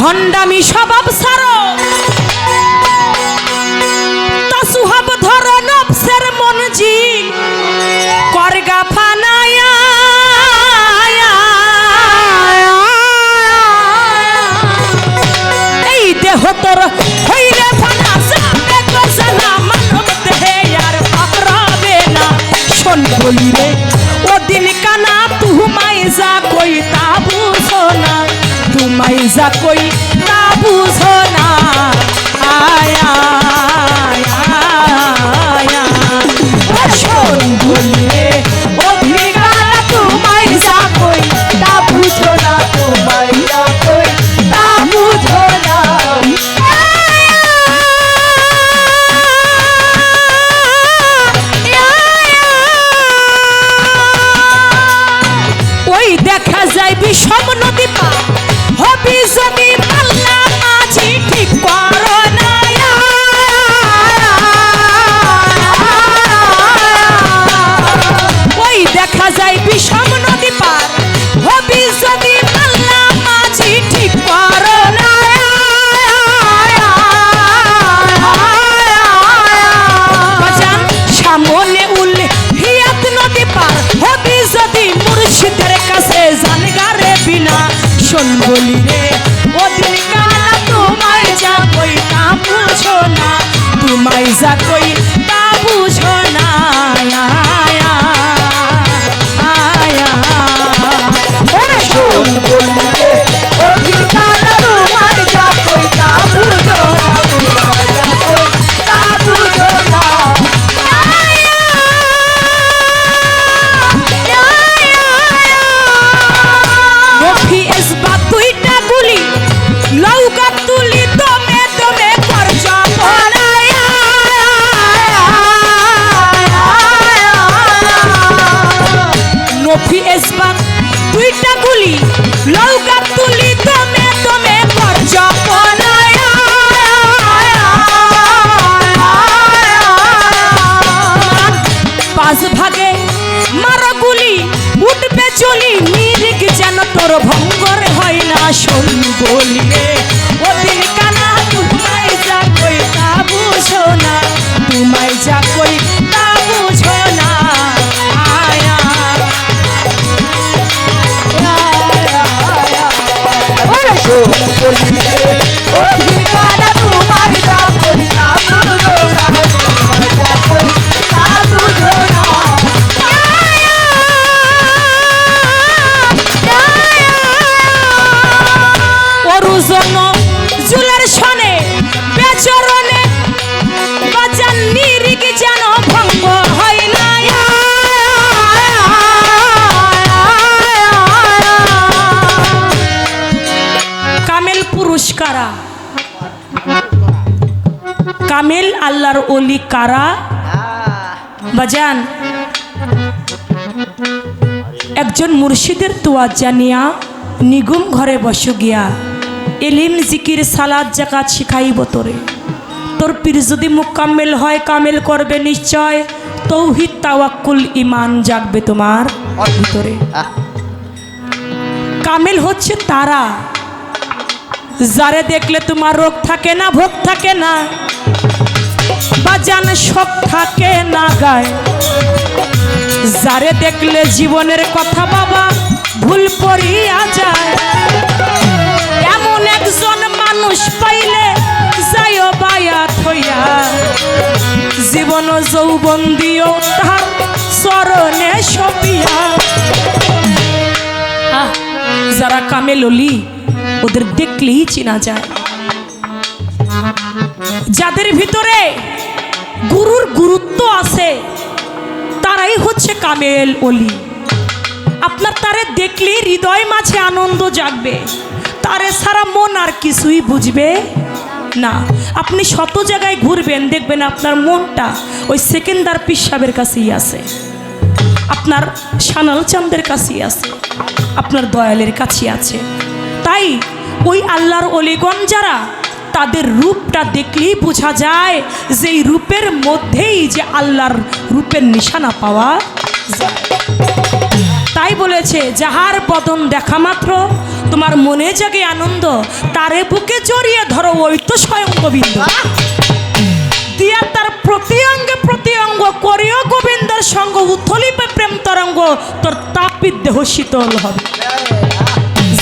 ভণ্ডামি স্বভাব সারো। তুমাই যা কই তা বুঝো না। আয়া আয়া আয়া বলি নফি এসবা দুইটা গুলি। লৌকা তুলি, দমে দমে কর পাঁচ ভাগে মারো গুলি, উঠবে চলি নিরিক যেন তোর ভঙ্গর হয় না শোন বলি। ওরে শোন বলি কারা? কামেল আল্লাহর অলি কারা? বাজান। একজন মুর্শিদের তোয়া জানিয়া নিগুম ঘরে বস গিয়া, এলিম জিকির, সালাদ, জাকাত শিখাইব তোরে। তোর পীর যদি মুকাম্মেল হয়, কামেল করবে নিশ্চয়। তৌহিদ, তাওয়াক্কুল ইমান জাগবে তোমার ভিতরে। কামেল হচ্ছে তারা। যারে দেখলে তোমার রোগ থাকে না, ভোগ থাকে না বা জান শখ থাকে না গায়। যারে দেখলে জীবনের কথা বাবা ভুল পড়িয়া যায়। এমন একজন মানুষ পাইলে যায় বায়া থইয়া জীবন যৌবন দিও তাহার চরণে সপিয়া। যারা কামেল অলি ওদের দেখলেই চেনা যায়। যাদের ভিতরে গুরুর গুরুত্ব আছে, তারাই হচ্ছে কামেল অলি। আপনার তারে দেখলে হৃদয় মাঝে আনন্দ জাগবে। তারে সারা মন আর কিছুই বুঝবে না। আপনি শত জায়গায় ঘুরবেন, দেখবেন আপনার মনটা ওই সেকেন্দার পিসাবের কাছেই আছে। আপনার সানাল চাঁদের কাছেই আছে। আপনার দয়ালের কাছেই আছে। তাই ওই আল্লাহর অলিগণ যারা তাদের রূপটা দেখলেই বোঝা যায় যে এই রূপের মধ্যেই যে আল্লাহর রূপের নিশানা পাওয়া যায়। তাই বলেছে যাহার বদন দেখা মাত্র তোমার মনে জাগে আনন্দ তারে বুকে জড়িয়ে ধরো ওই তো স্বয়ং গোবিন্দ। দিয়া তার প্রতি অঙ্গে প্রতি অঙ্গ করিও গোবিন্দের সঙ্গ উথলিবে প্রেম তরঙ্গ তোর তাপিত দেহ শীতল হবে।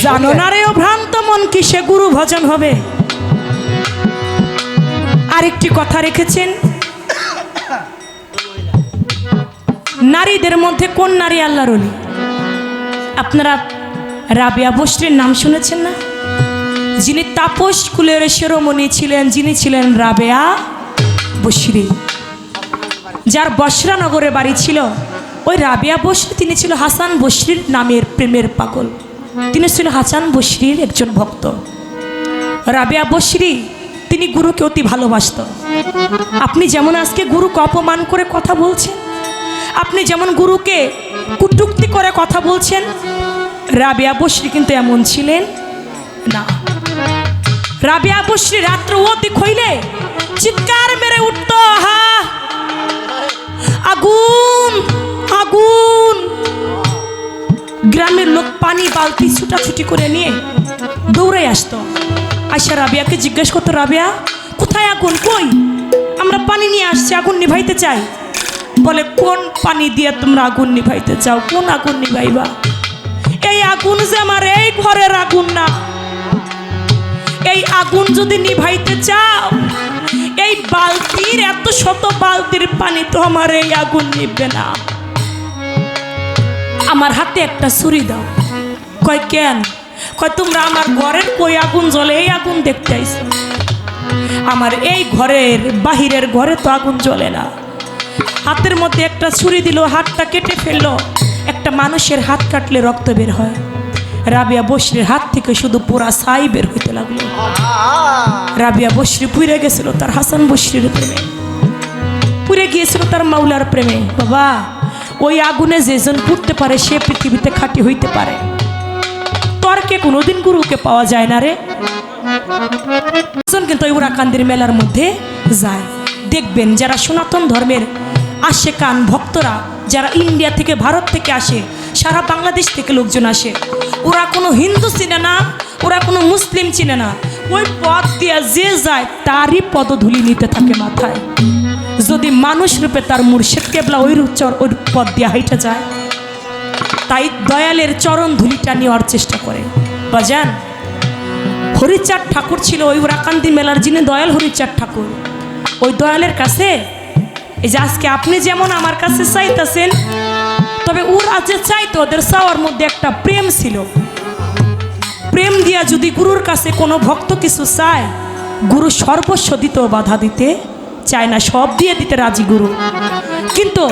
জানো না রে ভ্রান্ত মন কিসে গুরু ভজন হবে? আরেকটি কথা রেখেছেন। নারীদের মধ্যে কোন নারী আল্লাহর অলি আপনারা রাবিয়া বস্ত্রীর নাম শুনেছেন না? যিনি তাপস কুলের শিরোমণি ছিলেন, যিনি ছিলেন রাবেয়া বসরি যার বসরানগরে বাড়ি ছিল, ওই রাবিয়া বসরি তিনি ছিল হাসান বসরির নামের প্রেমের পাগল। তিনি ছিল হাসান বসরির একজন ভক্ত। রাবিয়া বসরি তিনি গুরুকে অতি ভালোবাসত। আপনি যেমন আজকে গুরুকে অপমান করে কথা বলছেন, আপনি যেমন গুরুকে কুটুক্তি করে কথা বলছেন, রাবিয়া বসরি কিন্তু এমন ছিলেন না। রাবিয়া বসরি রাত্র অতি হইলে চিৎকার মেরে উঠত হা আগুন! আগুন! গ্রামের লোক পানি, বালতি, ছুটাছুটি করে নিয়ে দৌড়ে আসতো। আয়সা রাবিয়াকে জিজ্ঞেস করতো, রাবিয়া, কোথায় আগুন? কই? আমরা পানি নিয়ে আসছি, আগুন নিভাইতে চাই। বলে, কোন পানি দিয়ে তোমরা আগুন নিভাইতে চাও? কোন আগুন নিভাইবা? এই আগুন যে আমার এই ঘরের আগুন না। এই আগুন যদি নিভাইতে চাও, এই বালতির, এত শত বালতির পানি তো আমার এই আগুন নিবে না। আমার হাতে একটা ছুরি দাও। কয়, কেন? কয়, তোমরা আমার ঘরের কই আগুন জ্বলে, এই আগুন দেখতে আইছো। আমার এই ঘরের বাহিরের ঘরে তো আগুন জ্বলে না। হাতের মধ্যে একটা ছুরি দিল, হাতটা কেটে ফেলল। একটা মানুষের হাত কাটলে রক্ত বের হয়। রাবিয়া বসরির হাত থেকে শুধু পুরা ছাই বের হইতে লাগল। রাবিয়া বসরি পুড়ে গেছিল তার হাসান বসরির প্রেমে। পুড়ে গিয়েছিল তার মাওলার প্রেমে। বাবা ওই আগুনে যেজন পুড়তে পারে, সে পৃথিবীতে খাঁটি হইতে পারে। তর্কে কোনোদিন গুরুকে পাওয়া যায় না রে। কিন্তু ওই উড়াকান্দির মেলার মধ্যে যায়। দেখবেন যারা সনাতন ধর্মের আসে কান ভক্তরা, যারা ইন্ডিয়া থেকে, ভারত থেকে আসে, সারা বাংলাদেশ থেকে লোকজন আসে, ওরা কোনো হিন্দু চিনে না, ওরা কোনো মুসলিম চিনে না। ওই পথ দিয়ে যে যায়, তারই পদধূলি নিতে থাকে মাথায়। যদি মানুষ রূপে তার মুর্শিদ কেবলা ওই চর ওই পথ দিয়ে হাইটে যায়, তাই দয়ালের চরণ ধুলিটা নেওয়ার চেষ্টা করে। বাজান, হরিচাঁদ ঠাকুর ছিল ওই উরাকান্দি মেলার যিনি দয়াল হরিচাঁদ ঠাকুর। ওই দয়ালের কাছে, এই যে আজকে আপনি যেমন আমার কাছে চাইতেছেন, তবে ওরা যে চাইতো ওদের চাওয়ার মধ্যে একটা প্রেম ছিল। প্রেম দিয়া যদি গুরুর কাছে কোনো ভক্ত কিছু চায়, গুরু সর্বস্ব দিতেও বাধা দিতে চায় না, সব দিয়ে দিতে রাজি গুরু। কিন্তু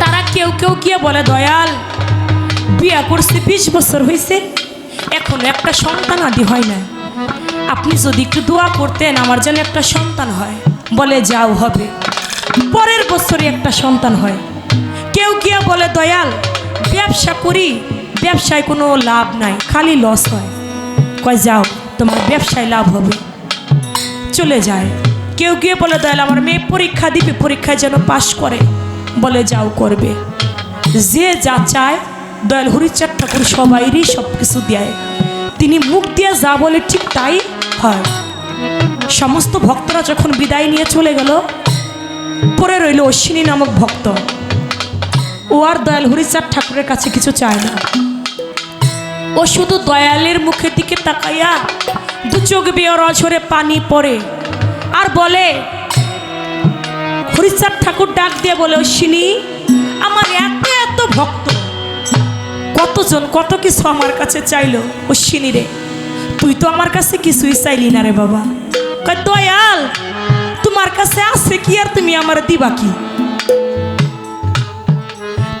তারা কেউ কেউ গিয়ে বলে, দয়াল, বিয়া করছে, বিশ বছর হয়েছে এখন একটা সন্তান আদি হয় না আপনি যদি একটু দোয়া করতেন, আমার যেন একটা সন্তান হয়। বলে, যাও হবে। পরের বছরই একটা সন্তান হয়। কেউ গিয়ে বলে, দয়াল, ব্যবসা করি, ব্যবসায় কোনো লাভ নাই, খালি লস হয়। কয়, যাও, তোমার ব্যবসায় লাভ হবে। চলে যায়। কেউ গিয়ে বলে, দয়াল, আমার মেয়ে পরীক্ষা দিবে, পরীক্ষায় যেন পাশ করে। বলে, যাও, করবে। যে যা চায়, দয়াল হরিচাঁদ ঠাকুর সবাইরই সব কিছু দেয়। তিনি মুখ দিয়ে যা বলে ঠিক তাই হয়। সমস্ত ভক্তরা যখন বিদায় নিয়ে চলে গেল পরে রইল অশ্বিনী নামক ভক্ত। ও আর দয়াল হরিচাঁদ ঠাকুরের কাছে কিছু চায় না। ও শুধু দয়ালের মুখের দিকে তাকাইয়া দু চোখ বিয়ে অঝরে পানি পড়ে। আর বলে, হরিচাঁদ ঠাকুর ডাক দিয়ে বলে, অশ্বিনী, আমার এত এত ভক্ত, কতজন, কত কিছু আমার কাছে চাইলো, অশ্বিনী রে, তুই তো আমার কাছে কিছুই চাইলি না রে বাবা। দয়াল, তোমার কাছে আছে কি আর তুমি আমার দিবা কি?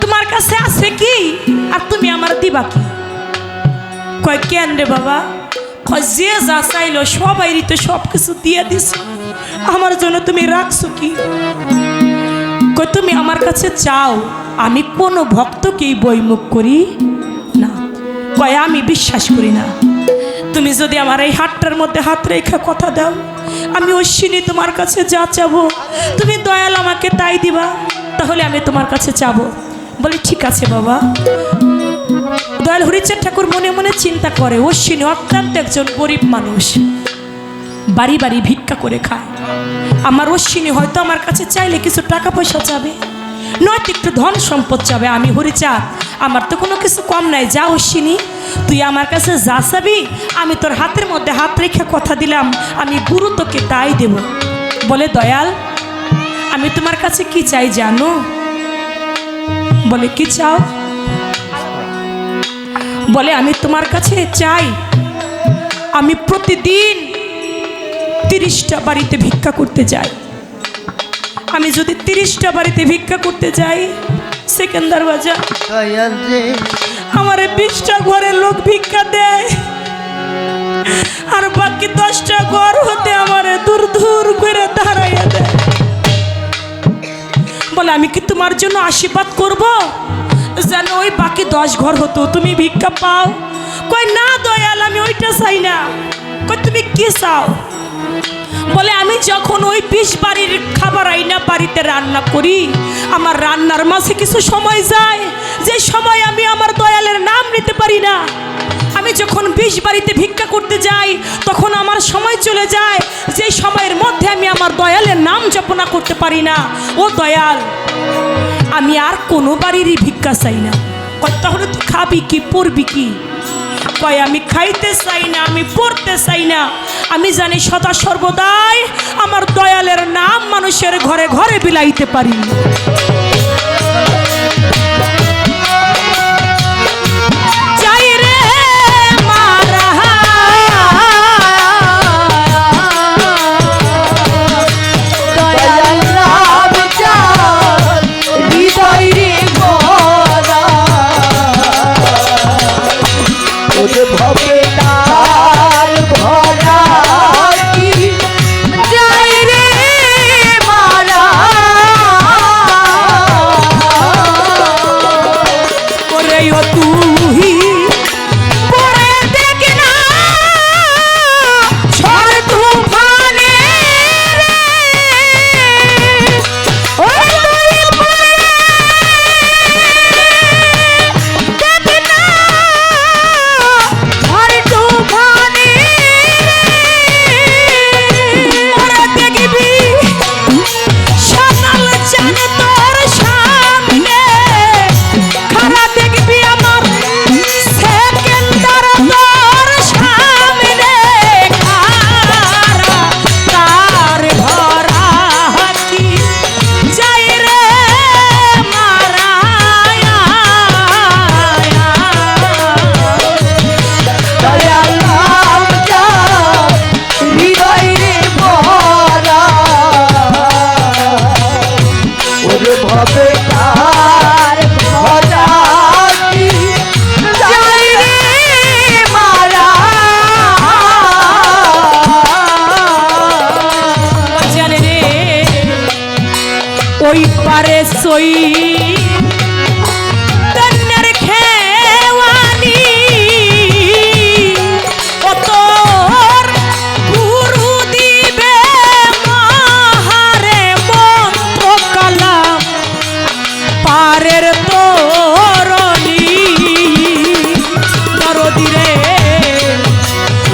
তোমার কাছে আছে কি আর তুমি আমার দিবা কি? কয়, কেন রে বাবা? কয়, যে যা চাইলো সবাই তো সব কিছু দিয়ে দিস আমার জন্য তুমি রাখছো কি? তুমি আমার কাছে চাও, আমি কোনো ভক্তকেই বইমুখ করি না। কয় আমি বিশ্বাস করি না। তুমি যদি আমার এই হাতটার মধ্যে হাত রেখা কথা দাও, আমি অশ্বিনী তোমার কাছে যা চাবো, তুমি দয়াল আমাকে তাই দিবা, তাহলে আমি তোমার কাছে চাবো। বলি, ঠিক আছে বাবা। দয়াল হরিচাঁদ ঠাকুর মনে মনে চিন্তা করে, অশ্বিনী অত্যন্ত একজন গরিব মানুষ। বাড়ি বাড়ি ভিক্ষা করে খায়। আমার অশ্বিনী হয়তো আমার কাছে চাইলে কিছু টাকা পয়সা চাবে। নয়তো একটু ধন সম্পদ চাবে। আমি হরিচাঁদ আমার তো কোনো কিছু কম নাই। যা অশ্বিনী, তুই আমার কাছে যা চাবি, আমি তোর হাতের মধ্যে হাত রেখে কথা দিলাম। আমি গুরু তোকে তাই দেব। বলে, দয়াল, আমি তোমার কাছে কি চাই জানো? বলে, কি চাও? বলে, আমি তোমার কাছে চাই। আমি প্রতিদিন তিরিশটা বাড়িতে ভিক্ষা করতে যাই। আমি যদি তিরিশটা বাড়িতে ভিক্ষা করতে যাই, সেকেন্দার বাজার, আমার বিশটা ঘরের লোক ভিক্ষা দেয়। আর বাকি দশটা ঘর হতে আমার দূর দূর করে দাঁড়াইয়া দেয়। বলে, আমি কি তোমার জন্য আশীর্বাদ করব? যেন ওই বাকি দশ ঘর হতো, তুমি ভিক্ষা পাও। কই না দয়াল, আমি ওইটা চাই না। কই তুমি কি চাও? বলে, আমি যখন ওই বিষ বাড়ির খাবার আইনা বাড়িতে রান্না করি, আমার রান্নার মাঝে কিছু সময় যায়। যে সময় আমি আমার দয়ালের নাম নিতে পারি না। আমি যখন বিষ বাড়িতে ভিক্ষা করতে যাই, তখন আমার সময় চলে যায়। যে সময়ের মধ্যে আমি আমার দয়ালের নাম জপনা করতে পারি না। ও দয়াল, আমি আর কোনো বাড়িরই ভিক্ষা চাই না। তাহলে তুই খাবি কি পড়বি কি? কয়, আমি খাইতে চাই না, আমি পড়তে চাই না। আমি জানি সদা সর্বদাই আমার দয়ালের নাম মানুষের ঘরে ঘরে বিলাইতে পারি।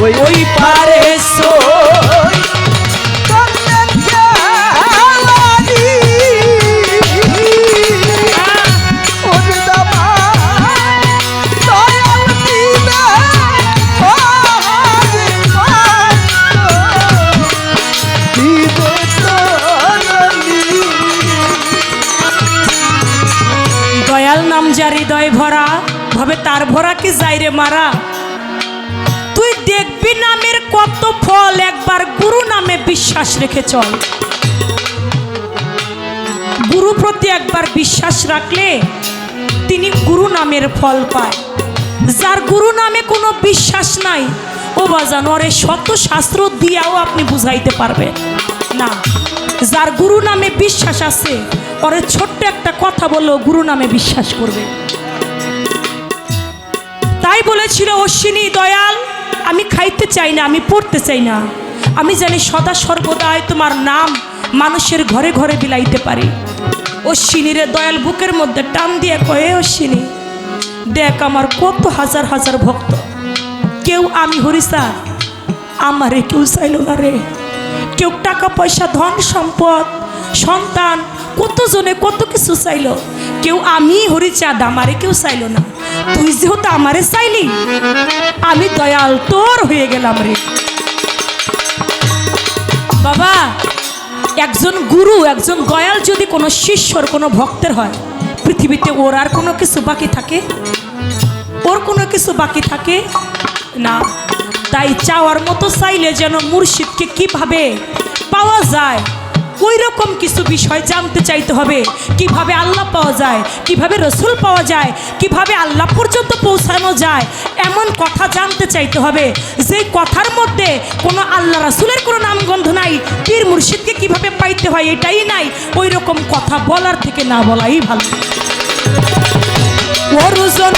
ওই ওই পারে সই। দয়াল নাম যার হৃদয় ভরা ভাবে তার ভরা কি যাইরে মারা? গুরু নামে বিশ্বাস রেখে চল। গুরু প্রতি একবার বিশ্বাস রাখলে তিনি গুরু নামের ফল পায়। যার গুরু নামে কোনো বিশ্বাস নাই, ও বাজানো আরে শত শাস্ত্র দিয়াও আপনি বুঝাইতে পারবেন না। যার গুরু নামে বিশ্বাস আছে, ওরে ছোট্ট একটা কথা বললেও গুরু নামে বিশ্বাস করবে। তাই বলেছিল অশ্বিনী, দয়াল, আমি খাইতে চাই না, আমি পড়তে চাই না। আমি জানি সদা সর্বদাই তোমার নাম মানুষের ঘরে ঘরে বিলাইতে পারি। অশ্বিনীরে দয়াল বুকের মধ্যে টান দিয়ে কয়ে অশ্বিনী দেখ আমার কত হাজার হাজার ভক্ত। কেউ আমি হরিসা আমারে কেউ চাইল না রে। কেউ টাকা পয়সা, ধন সম্পদ, সন্তান, কতজনে কত কিছু চাইলো। কেউ আমি হরিচাঁদ আমারে কেউ চাইলো না। তুই যেহেতু আমারে চাইলি, আমি দয়াল তোর হয়ে গেলাম রে। বাবা, একজন গুরু, একজন গয়াল যদি কোনো শিষ্যর, কোনো ভক্তের হয়, পৃথিবীতে ওর আর কোনো কিছু বাকি থাকে? ওর কোনো কিছু বাকি থাকে? না। তাই চাওয়ার মতো চাইলে যেন মুর্শিদকে কীভাবে পাওয়া যায়? ওই রকম কিছু বিষয় জানতে চাইতে হবে। কীভাবে আল্লাহ পাওয়া যায়, কীভাবে রসুল পাওয়া যায়, কীভাবে আল্লাহ পর্যন্ত পৌঁছানো যায়, এমন কথা জানতে চাইতে হবে। যে কথার মধ্যে কোনো আল্লাহ রাসুলের কোনো নামগন্ধ নাই, পীর মুর্শিদকে কীভাবে পাইতে হয় এটাই নাই ওই রকম কথা বলার থেকে না বলাই ভালো। ওরুজন